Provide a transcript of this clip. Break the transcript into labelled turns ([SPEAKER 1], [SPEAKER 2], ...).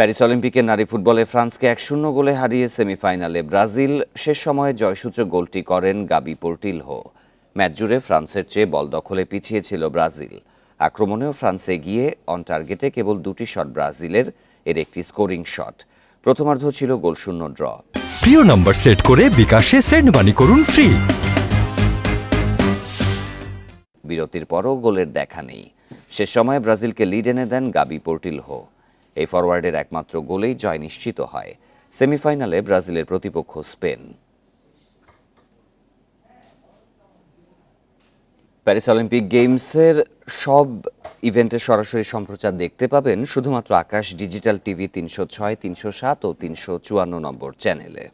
[SPEAKER 1] Paris অলিম্পিকে নারী ফুটবলে ফ্রান্সকে এক শূন্য গোলে হারিয়ে সেমিফাইনালে ব্রাজিল শেষ সময়ে জয়সূচক গোলটি করেন গাবি পোর্টিলহো। ম্যাচ জুড়ে ফ্রান্সের চেয়ে বল দখলে পিছিয়ে ছিল ব্রাজিল। আক্রমণেও ফ্রান্সে গিয়ে অন টার্গেটে কেবল দুটি শট ব্রাজিলের এর একটি স্কোরিং শট। প্রথমার্ধ ছিল গোলশূন্য ড্র।
[SPEAKER 2] প্রিয় নম্বর সেট করে বিকাশে সেন্ড মানি করুন ফ্রি।
[SPEAKER 1] বিরতির পরও গোলের দেখা নেই। শেষ সময়ে ব্রাজিলকে লিড এনে দেন গাবি পোর্টিলহো। এই ফরওয়ার্ডের একমাত্র গোলেই জয় নিশ্চিত হয়। সেমিফাইনালে ব্রাজিলের প্রতিপক্ষ স্পেন। প্যারিস অলিম্পিক গেমসের সব ইভেন্টের সরাসরি সম্প্রচার দেখতে পাবেন শুধুমাত্র আকাশ ডিজিটাল টিভি তিনশো ছয়, তিনশো সাত ও তিনশো চুয়ান্ন নম্বর চ্যানেলে।